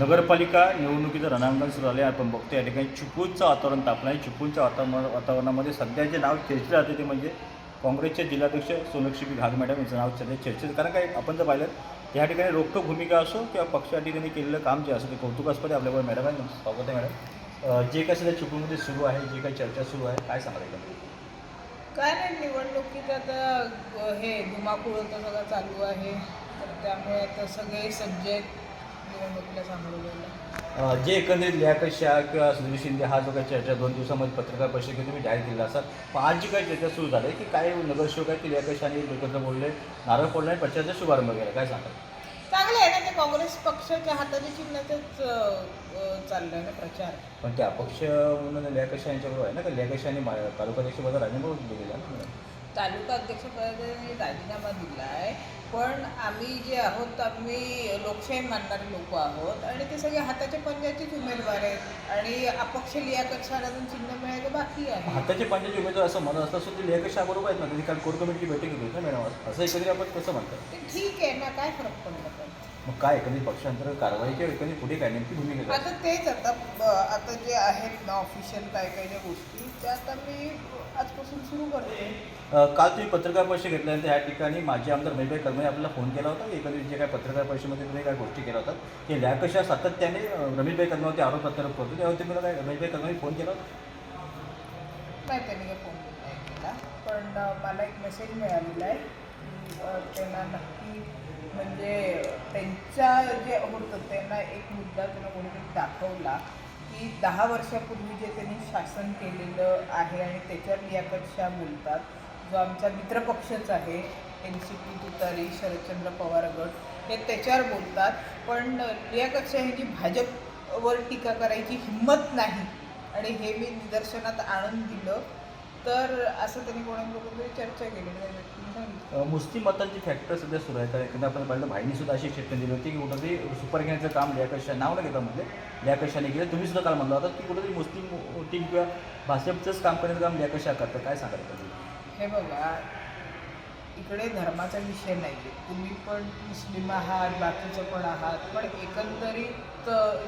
नगरपालिका निवडणुकीचं रणांगण सुरू झाले आपण बघतो या ठिकाणी चिपळूणचं वातावरण तापलं आहे चिपळूणच्या वातावरण वातावरणामध्ये सध्या जे नाव चर्चेत राहते ते म्हणजे काँग्रेसचे जिल्हाध्यक्ष सोनक्षी घाग मॅडम यांचं नाव सध्या चर्चेत. कारण काय आपण जर पाहिलं या ठिकाणी रोखोक भूमिका असो किंवा पक्ष या ठिकाणी केलेलं काम जे असं ते कौतुकास्पद आहे आपल्याबरोबर. मॅडम आहे स्वागत आहे मॅडम. जे काय सध्या चिपळूणमध्ये सुरू आहे जे काही चर्चा सुरू आहे काय सांगायचं काय नाही निवडणुकीत आता हे धुमाकूळ तर सगळं चालू आहे. तर त्यामुळे आता सगळे सब्जेक्ट जे एकंदरीत लियाकत शाह किंवा सुधीर शिंदे हा जो काही चर्चा दोन दिवसामध्ये पत्रकार परिषदेत तुम्ही जाहीर केलेला असाल पण आज जी काही चर्चा सुरू झाली आहे की काय नगरसेवक आहे की लियाकत शाहने एकत्र बोलले नारळ फोडला आणि प्रचाराचा शुभारंभ केला काय सांगाल? चांगलं आहे ना ते काँग्रेस पक्षाच्या हाताच्या चिन्हातच अ, अ, चाललंय ना प्रचार. पण ते अपक्ष म्हणून लियाकत शाह यांच्याबरोबर आहे ना का लियाकत शाहने मा- तालुकाध्यक्षपदा राजीनामा दिलेला ना? तालुका अध्यक्षपदाने राजीनामा दिला आहे पण आम्ही जे आहोत आम्ही लोकशाही मानणारे लोक आहोत आणि ते सगळे हाताच्या पंजाचेच उमेदवार आहेत आणि अपक्ष लियाकत अजून चिन्ह मिळायचं बाकी आहे. हाताचे पंचायत उमेदवार असं म्हणत असतं सुद्धा लियाकत शाह बरोबर आहेत ना? त्यांनी काल कोर कमिटीची बैठक घेतली ना मॅडम? असं एकंदरीत आपण कसं म्हणतात? ते ठीक आहे ना काय फरक पडला पण? मग काय एकंदरीत पक्षांतर कारवाई किंवा एकंदरीत पुढे काय नेमकी भूमिका? आता तेच आता आता जे आहेत ना ऑफिशियल काय काय ज्या गोष्टी त्या आता मी आजपासून सुरू करते. काल तुम्ही पत्रकार परिषद घेतल्यानंतर या ठिकाणी माजी आमदार महेशभाई कर्मळे आपल्याला फोन केला होता. एकंदरीत जे काय पत्रकार परिषदेमध्ये तुम्ही काय गोष्टी केल्या होतात की लॅकशा सातत्याने रमेशभाई कर्मळवरती आरोप प्रत्यारोप करतो. त्यावर तुम्ही मला काय रमेशभाई कर्मळे फोन केला होता? नाही त्यांनी फोन केला. पण मला एक मेसेज मिळालेला आहे की त्यांना नक्की म्हणजे त्यांच्या जे होतं त्यांना एक मुद्दा त्यांना कोणीतरी दाखवला. की दहा वर्षापूर्वी जे त्यांनी शासन केलेलं आहे आणि त्याच्यावर लियाकत बोलतात जो आमचा मित्रपक्षच आहे एन सी पी तुतारी शरदचंद्र पवार गट हे त्याच्यावर बोलतात. पण लियाकत ह्याची भाजपवर टीका करायची हिंमत नाही. आणि हे मी निदर्शनात आणून दिलं. तर असं त्यांनी कोणाबरोबर चर्चा केली. मुस्लिम मतांची फॅक्टर सध्या सुरू आहे तर एकंदर आपण पाहिलं भाईनी सुद्धा अशी स्टेटमेंट दिली होती की कुठंतरी सुपर घेण्याचं काम लियाकशा नाव न घेता म्हटले. लियाकशाने केलं. तुम्ही सुद्धा काल म्हणला होता की कुठंतरी मुस्लिम टीम किंवा भाजपचंच काम करण्याचं काम लियाकशा करतं काय सांगाल? हे बघा इकडे धर्माचा विषय नाही आहे तुम्ही पण मुस्लिम आहात बाकीचं पण आहात. पण एकंदरीत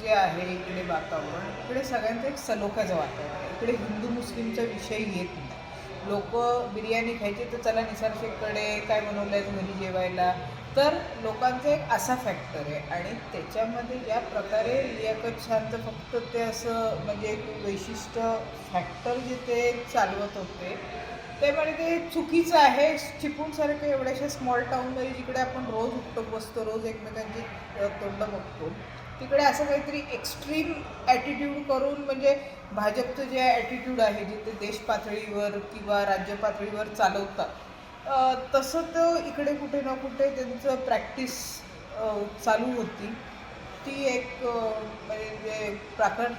जे आहे इकडे वातावरण इकडे सगळ्यांचं एक सलोख्याचं वातावरण आहे. इकडे हिंदू मुस्लिमचा विषय येत नाही. लोक बिर्याणी खायची तर चला निसार शेखकडे काय बनवलं आहे घरी जेवायला. तर लोकांचा एक असा फॅक्टर आहे आणि त्याच्यामध्ये ज्या प्रकारे लियाकत शांत फक्त ते असं म्हणजे एक वैशिष्ट्य फॅक्टर जे ते चालवत होते ते म्हणजे ते चुकीचं आहे. चिपळूणसारखं एवढ्याशा स्मॉल टाऊनमध्ये जिकडे आपण रोज उठतो बसतो रोज एकमेकांची तोंड बघतो तिकडे असं काहीतरी एक्स्ट्रीम ॲटिट्यूड करून म्हणजे भाजपचं जे ॲटिट्यूड आहे जे ते देश पातळीवर किंवा राज्य पातळीवर चालवतात तसं तर इकडे कुठे ना कुठे त्यांचं प्रॅक्टिस चालू होती. ती एक म्हणजे जे प्राकर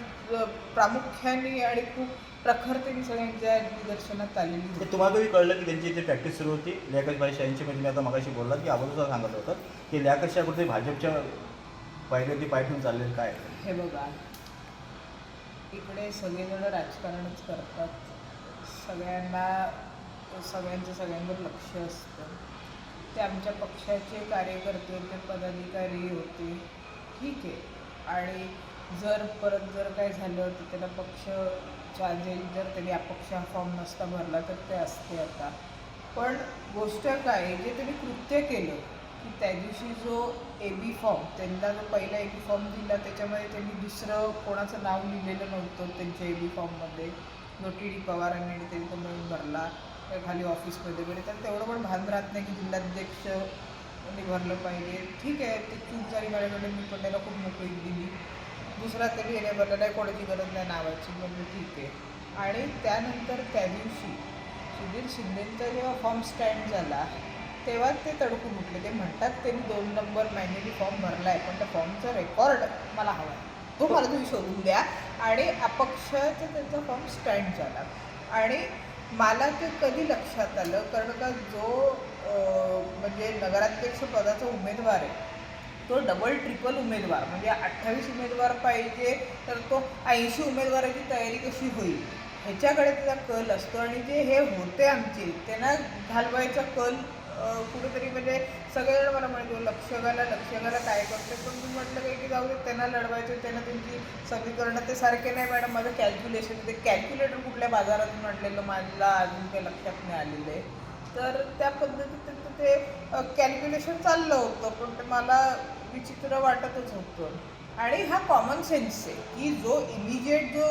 प्रामुख्याने आणि खूप प्रखरतेने सगळ्यांच्या निदर्शनात आलेली होती. तुम्हाला कधी कळलं की त्यांची इथे प्रॅक्टिस सुरू होती? लियाकत भाई शाहींची म्हणजे मी आता मगाशी बोलला की अगोदर सुद्धा सांगत होतं की लियाकत शाह कुठे भाजपच्या पहिले ती पाठवून चालेल चाललेलं काय? हे बघा. इकडे सगळेजण राजकारणच करतात. सगळ्यांना सगळ्यांचं सगळ्यांवर लक्ष असतं. ते आमच्या पक्षाचे कार्यकर्ते होते पदाधिकारी होते. ठीक आहे. आणि जर परत जर काय झालं तर त्याला पक्ष चालेल जर त्यांनी अपक्ष हा फॉर्म नसता भरला तर ते असते आता. पण गोष्ट काय जे त्यांनी कृत्य केलं की त्या दिवशी जो ए बी फॉर्म त्यांना जो पहिला ए बी फॉर्म दिला त्याच्यामध्ये त्यांनी दुसरं कोणाचं नाव लिहिलेलं नव्हतं त्यांच्या ए बी फॉर्ममध्ये जो टी डी पवारांनी त्यांचा मिळून भरला खाली ऑफिसमध्ये वगैरे. तर तेवढं पण भान राहत नाही की जिल्हाध्यक्ष भरलं पाहिजे. ठीक आहे ते चूक झाली माझ्याकडे मी पण त्याला खूप मोकळी दिली. दुसरा तरी येणे भरलं नाही कोणाची गरज नाही नावाची म्हणजे ठीक आहे. आणि त्यानंतर त्या दिवशी सुधीर शिंदेंचा जेव्हा फॉर्म स्टँड झाला तेव्हा ते तडकून उठले. ते म्हणतात त्यांनी दोन नंबर मॅन्युअली फॉर्म भरला आहे पण त्या फॉर्मचा रेकॉर्ड मला हवा आहे तो मला तुम्ही शोधून द्या. आणि अपक्षाचा त्यांचा फॉर्म स्टँड झाला. आणि मला ते कधी लक्षात आलं? कारण का जो म्हणजे नगराध्यक्ष पदाचा उमेदवार आहे तो डबल ट्रिपल उमेदवार म्हणजे अठ्ठावीस उमेदवार पाहिजे तर तो ऐंशी उमेदवाराची तयारी कशी होईल? ह्याच्याकडे त्याचा कल असतो. आणि जे हे होते आमचे त्यांना घालवायचा कल कुठेतरी म्हणजे सगळेजण मला म्हणतो लक्ष घाला लक्ष घाला काय करते पण मी म्हटलं काही की जाऊ दे त्यांना लढवायचं त्यांना त्यांची समीकरणं ते सारखे नाही मॅडम माझं कॅल्क्युलेशन ते कॅल्क्युलेटर कुठल्या बाजारातून म्हटलेलं मला अजून काही लक्षात नाही आलेलं आहे. तर त्या पद्धतीत ते कॅल्क्युलेशन चाललं होतं पण ते मला विचित्र वाटतच होतं. आणि हा कॉमन सेन्स आहे की जो इमिजिएट जो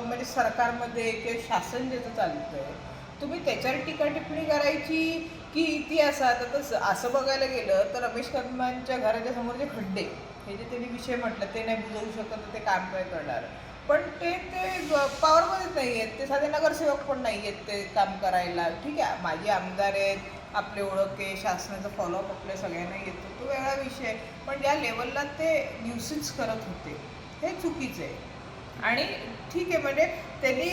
म्हणजे सरकारमध्ये किंवा शासन ज्याचं चालतं आहे तुम्ही त्याच्यावर टीका टिप्पणी करायची की इतिहासात आता असं बघायला गेलं तर रमेश कदमांच्या घराच्या समोर जे खड्डे हे जे त्यांनी विषय म्हटलं ते नाही बुजवू शकत तर ते काम काय करणार. पण ते ते पॉवरमध्येच नाही आहेत ते साधे नगरसेवक पण नाही आहेत ते काम करायला. ठीक आहे माझे आमदार आहेत आपले ओळख आहे शासनाचा फॉलोअप आपल्या सगळ्यांना येतो तो वेगळा विषय आहे. पण ज्या लेवलला ते न्यूसेन्स करत होते. हे चुकीचं आहे. आणि ठीक आहे म्हणजे त्यांनी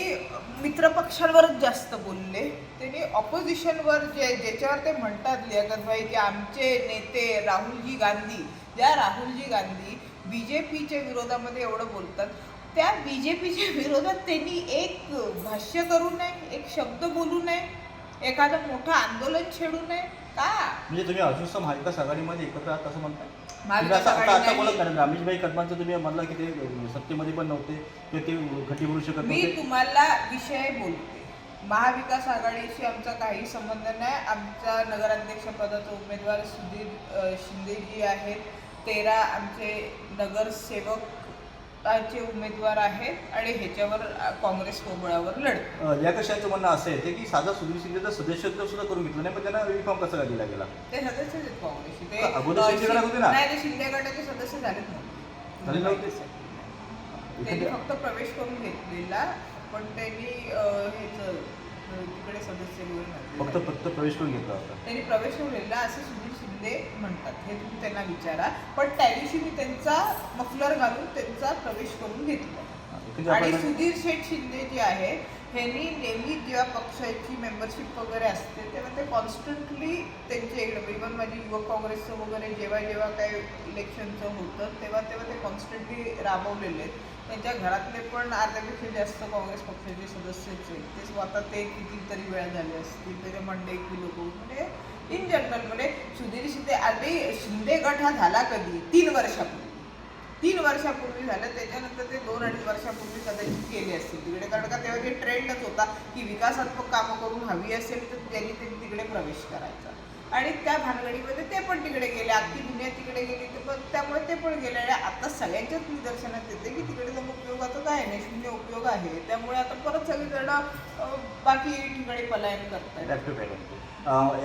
मित्रपक्षांवरच जास्त बोलले. त्यांनी ऑपोजिशनवर जे ज्याच्यावर ते म्हणतात लियाकतभाई की आमचे नेते राहुलजी गांधी ज्या राहुलजी गांधी बी जे पीच्या विरोधामध्ये एवढं बोलतात त्या बी जे पीच्या विरोधात त्यांनी एक भाष्य करू नये एक शब्द बोलू नये एखादं मोठं आंदोलन छेडू नये. का? म्हणजे तुम्ही अजून महाविकास आघाडीमध्ये एकत्र आहात असं म्हणताय? तुम्ही महाविकास आता आता आघाडी आता बोलत नाही. नाही रमेशभाई कदमांचं तुम्ही म्हणला की ते सत्तेमध्ये पण नव्हते किंवा ते खटी भरू शकत मी नव्हते. तुम्हाला विषय बोलते. महाविकास आघाडीशी आमचा काही संबंध नाही. आमचा नगराध्यक्षपदाचा उमेदवार सुधीर अ, शिंदेजी आहेत. तेरा आमचे नगरसेवकाचे उमेदवार आहेत आणि ह्याच्यावर काँग्रेस कोबळावर लढत. या कशाचं म्हणणं असं आहे की साधा सुधीर शिंदेचं सदस्यत्व सुद्धा करून घेतलं नाही पण त्यांना युनिफॉर्म कसा का दिला गेला? ते सदस्य आहेत काँग्रेसचे ते का अगोदर अ, शिंदे गटाचे सदस्य झालेत? त्यांनी फक्त प्रवेश करून घेतलेला पण त्यांनी हेच अ, तिकडे सदस्य. फक्त फक्त प्रवेश करून घेतला होता. त्यांनी प्रवेश करून घेतला असं सुधीर शिंदे म्हणतात. हे तुम्ही त्यांना विचारा. पण त्या दिवशी मी त्यांचा मफलर घालून त्यांचा प्रवेश करून घेतला. आणि सुधीर शेठ शिंदे जे आहे ह्यांनी नेहमी जेव्हा पक्षाची मेंबरशिप वगैरे असते तेव्हा ते कॉन्स्टंटली त्यांचे इकडे इव्हन माझी युवक काँग्रेसचं वगैरे जेव्हा जेव्हा काही इलेक्शनचं होतं तेव्हा तेव्हा ते कॉन्स्टंटली राबवलेले आहेत. त्यांच्या घरातले पण अर्ध्यापेक्षा जास्त काँग्रेस पक्षाचे सदस्यच आहेत. ते स्वतः ते कितीतरी वेळा झाले असतील त्याचे मंडे की लोक म्हणजे इन जनरल म्हणजे सुधीर शिंदे आधी शिंदे गट हा झाला कधी? तीन वर्षापूर्वी. तीन वर्षापूर्वी झालं त्याच्यानंतर ते दोन अडीच वर्षापूर्वी कदाचित केले असतील तिकडे. कारण का तेव्हा ते ट्रेंडच होता की विकासात्मक कामं करून हवी असेल तर त्यांनी ते तिकडे प्रवेश करायचा. आणि त्या भानगडीमध्ये ते पण तिकडे गेले अख्खी दुनिया तिकडे गेली तर पण त्यामुळे ते पण गेले. आणि आता सगळ्यांच्याच निदर्शनात येते की तिकडे जर उपयोग आता काय नाही शून्य उपयोग आहे. त्यामुळे आता परत सगळीजण बाकी ठिकाणी पलायन करतात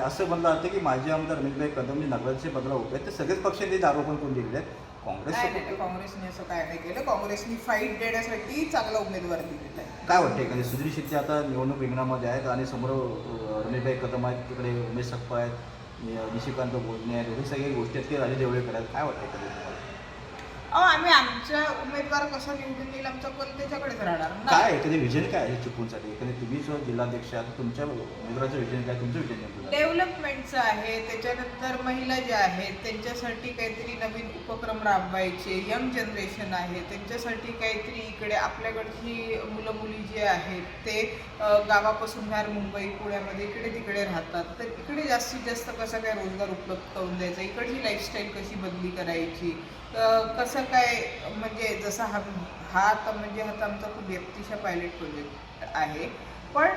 असं म्हणलं जातं की माझे आमदार रमेशभाई कदम जे नगराचे उभे आहेत ते सगळेच पक्षांनी ते आरोपण करून दिलेले आहेत. नाही नाही काँग्रेसने असं काय नाही केलं. काँग्रेसनी फाईट देण्यासाठी चांगला उमेदवार दिलेला आहे. काय वाटतंय? का सुधीर शिंदे आता निवडणूक रिंगणामध्ये आहेत आणि समोर अं, रमेशभाई कदम आहेत तिकडे उमेश सप्पा आहेत नि- निशिकांत बोलणे आहेत हे सगळ्या गोष्टी आहेत ते राजे देवळेकर आहेत. काय कधी तुम्हाला अहो आम्ही आमचा उमेदवार कसा निवडून येईल आमचा कल त्याच्याकडेच राहणार ना? काय एखादे विजन काय आहे चिपळूणसाठी एखादे तुम्ही जो जिल्हाध्यक्ष आहात तुमच्या उमेदवाराचं विजन काय तुमचं विजन नेमकं काय? डेव्हलपमेंटचं आहे त्याच्यानंतर महिला ज्या आहेत त्यांच्यासाठी काहीतरी नवीन उपक्रम राबवायचे यंग जनरेशन आहे त्यांच्यासाठी काहीतरी इकडे आपल्याकडची मुलं मुली जे आहेत ते अ, गावापासून बाहेर मुंबई पुण्यामध्ये इकडे तिकडे राहतात. तर इकडे जास्तीत जास्त कसा काय रोजगार उपलब्ध करून द्यायचा? इकडची लाईफस्टाईल कशी बदली करायची? अ, कसं काय म्हणजे जसा हा हा आता म्हणजे हा तर आमचा खूप व्यक्तिशा पायलट प्रोजेक्ट आहे. पण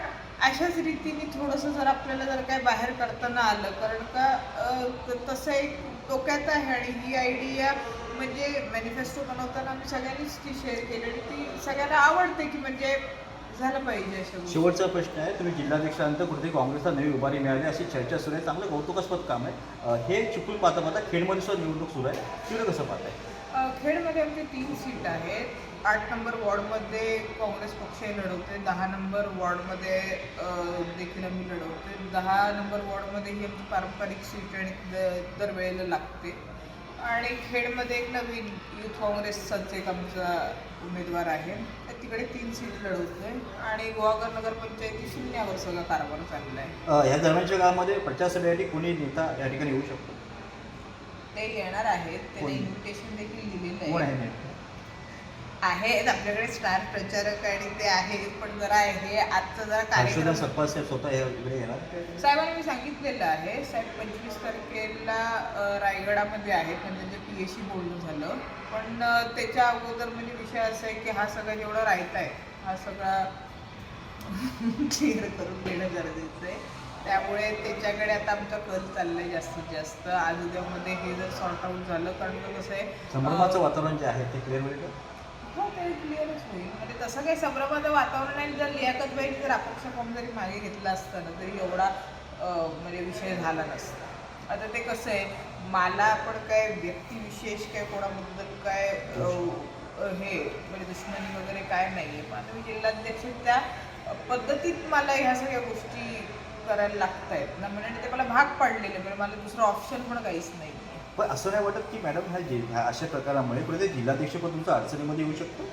अशाच रीतीने थोडंसं जर आपल्याला जर काय बाहेर करताना आलं कारण का तसं एक डोक्यात आहे आणि ही आयडिया म्हणजे मॅनिफेस्टो बनवताना आम्ही सगळ्यांनीच ती शेअर केली आणि ती सगळ्यांना आवडते की म्हणजे झालं पाहिजे अशा शेवटचा प्रश्न आहे तुम्ही जिल्हाध्यक्षानंतर कुठेतरी काँग्रेसला नवी उभारी मिळाली अशी चर्चा सुरू आहे. चांगलं कौतुकास्पद काम आहे. हे चुकून पाहता पाहता खेडमध्ये सुद्धा निवडणूक सुरू आहे. तिकडे कसं पाहताय? खेडमध्ये आमचे तीन सीट आहेत. आठ नंबर वॉर्डमध्ये काँग्रेस पक्षही लढवते दहा नंबर वॉर्डमध्ये देखील आम्ही लढवते दहा नंबर वॉर्डमध्ये ही आमची पारंपरिक सीट आणि दरवेळेला लागते. आणि खेडमध्ये एक नवीन युथ काँग्रेसचाच एक आमचा उमेदवार आहे. तिकडे तीन सीट लढवतोय. आणि गोवागर नगरपंचायती शून्यावर सगळा कारभार चालला आहे ह्या दरम्यानच्या काळामध्ये प्रचारसभेसाठी कोणी नेता या ठिकाणी येऊ शकतो? ते येणार आहेत. त्यांना कोण? इन्व्हिटेशन देखील दिलेलं कोण आहे आहे. नेमकं? आहेत आपल्याकडे स्टार प्रचारक आणि ते आहेत. पण जरा हे आजचं जरा हर्षवर्धन कार्यक्रम सपकाळ साहेब स्वतः इकडे येणार? साहेबांनी मी सांगितलेलं आहे. साहेब पंचवीस तारखेला अ, रायगडामध्ये आहेत. म्हणजे त्यांचं पी एस सी बोलणं झालं. पण अ, त्याच्या अगोदर म्हणजे विषय असा आहे की हा सगळा जेवढा रायता आहे हा सगळा क्लिअर करून देणं गरजेचं आहे. त्यामुळे त्याच्याकडे आता आमचा कल चाललाय जास्तीत जास्त. आज उद्यामध्ये हे जर सॉर्ट आऊट झालं कारण का कसं आहे संभ्रमाचं वातावरण जे आहे ते क्लिअर होईल का? हो ते क्लिअरच होईल. म्हणजे तसं काही संभ्रमाचं वातावरण आहे जर लियाकत बाई जर अपक्ष फॉर्म जरी मागे घेतला असता ना तरी एवढा अं, म्हणजे विषय झाला नसता. आता ते कसं आहे मला पण काय व्यक्तिविशेष काय कोणाबद्दल काय अं, अं, हे म्हणजे दुश्मनी वगैरे काय नाही आहे पण आता मी जिल्हाध्यक्ष त्या पद्धतीत मला ह्या सगळ्या गोष्टी करायला लागत आहेत ना म्हणजे ते मला भाग पाडलेले म्हणजे मला दुसरं ऑप्शन पण काहीच नाही पण असं नाही वाटत की मॅडम ह्या जि- ह्या अशा प्रकारामुळे कुठे जिल्हाध्यक्ष पण तुमचं अडचणीमध्ये येऊ शकतो?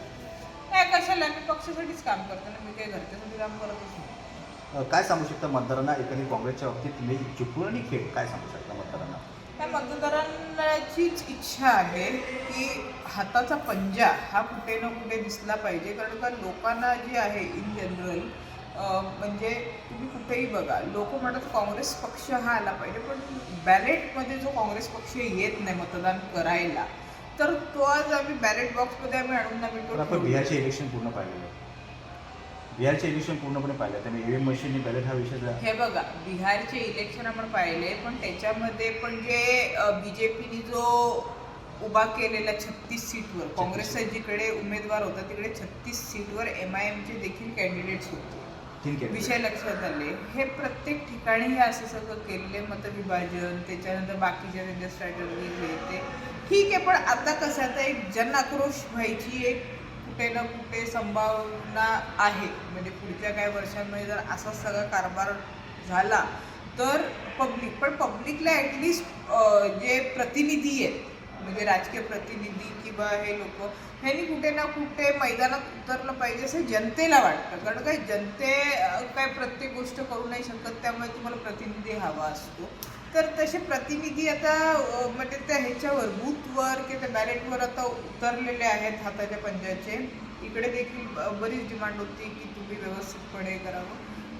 काय कशाला? मी पक्षासाठीच काम करते ना. मी काही घरच्यासाठी काम करतच नाही. काय सांगू शकता मतदारांना? एकंदरीत काँग्रेसच्या बाबतीत तुम्ही चिपळूण आणि खेळ काय सांगू शकता मतदारांना? त्या मतदारांचीच इच्छा आहे की हाताचा पंजा हा कुठे ना कुठे दिसला पाहिजे. कारण का लोकांना जे आहे इन जनरल म्हणजे तुम्ही कुठेही बघा लोक म्हणतात काँग्रेस पक्ष हा आला पाहिजे पण बॅलेटमध्ये जो काँग्रेस पक्ष येत नाही मतदान करायला तर तो आज आम्ही बॅलेट बॉक्समध्ये आम्ही आणून आम्ही आपण बिहारचे इलेक्शन पूर्ण पाहिलेलं बिहारचे इलेक्शन पूर्णपणे पाहिलं. त्यामुळे ईव्हीएम मशीनने बॅलेट हा विषय हे बघा बिहारचे इलेक्शन आपण पाहिले पण त्याच्यामध्ये पण जे बी जे पीने जो उभा केलेला छत्तीस सीटवर काँग्रेसचा जिकडे उमेदवार होता तिकडे छत्तीस सीटवर एम आय एमचे देखील कॅन्डिडेट्स होते. ठीक आहे. विषय लक्षात आले. हे प्रत्येक ठिकाणी हे असं सगळं केलेले मतविभाजन त्याच्यानंतर बाकीच्या त्यांच्या स्ट्रॅटर्जी हे ते. ठीक आहे पण आता कसं आता एक जन आक्रोश व्हायची एक कुठे ना कुठे संभावना आहे. म्हणजे पुढच्या काही वर्षांमध्ये जर असा सगळा कारभार झाला तर पब्लिक पण पब्लिकला ॲटलिस्ट जे प्रतिनिधी आहेत म्हणजे राजकीय प्रतिनिधी किंवा हे लोक ह्यांनी कुठे ना कुठे मैदानात उतरलं पाहिजे असं जनतेला वाटतं. कारण काय जनते काय प्रत्येक गोष्ट करू नाही शकत त्यामुळे तुम्हाला प्रतिनिधी हवा असतो. तर तसे प्रतिनिधी आता म्हणजे त्या ह्याच्यावर बूथवर किंवा त्या बॅलेटवर आता उतरलेले आहेत हाताच्या पंजाचे. इकडे देखील बरीच डिमांड होती की तुम्ही व्यवस्थितपणे करावं.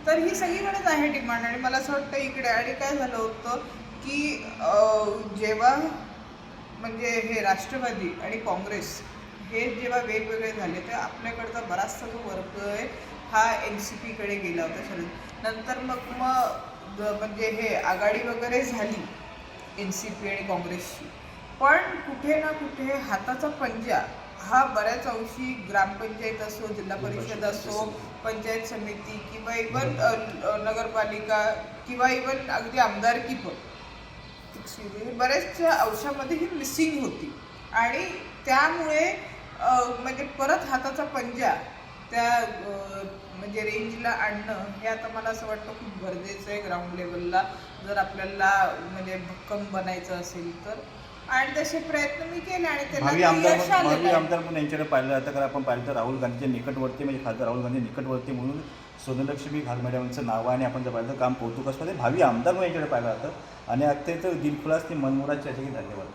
तर ही सगळीकडेच आहे डिमांड आणि मला असं वाटतं इकडे. आणि काय झालं होतं की जेव्हा म्हणजे हे राष्ट्रवादी आणि काँग्रेस हे जेव्हा वेगवेगळे झाले तर आपल्याकडचा बराचसा जो वर्ग आहे हा एन सी पीकडे गेला होता शरद. नंतर मग मग म्हणजे हे आघाडी वगैरे झाली एन सी पी आणि काँग्रेसची. पण कुठे ना कुठे हाताचा पंजा हा बऱ्याच अंशी ग्रामपंचायत असो जिल्हा परिषद असो पंचायत समिती किंवा इवन नगरपालिका किंवा इवन अगदी आमदारकी पण Me, बऱ्याचशा अंशामध्ये ही मिसिंग होती. आणि त्यामुळे म्हणजे परत हाताचा पंजा त्या म्हणजे रेंजला आणणं हे आता मला असं वाटतं खूप गरजेचं आहे ग्राउंड लेवलला जर आपल्याला म्हणजे भक्कम बनायचं असेल तर. आणि तसे प्रयत्न मी केले आणि त्याला भावी ते आमदार म्हणून- यांच्याकडे पाहिलं जातं कारण आपण पाहिलं तर राहुल गांधीच्या निकटवर्ती म्हणजे खासदार राहुल गांधी निकटवर्ती म्हणून सोनलक्ष्मी घालमेड्यांचं नाव आहे आणि आपण जर पाहिलं काम कौतुकास्पद आहे. भावी आमदार म्हणून यांच्याकडे पाहिलं जातं आणि अत्यंत दिलखुलास ते मनमुराद चर्चा धन्यवाद.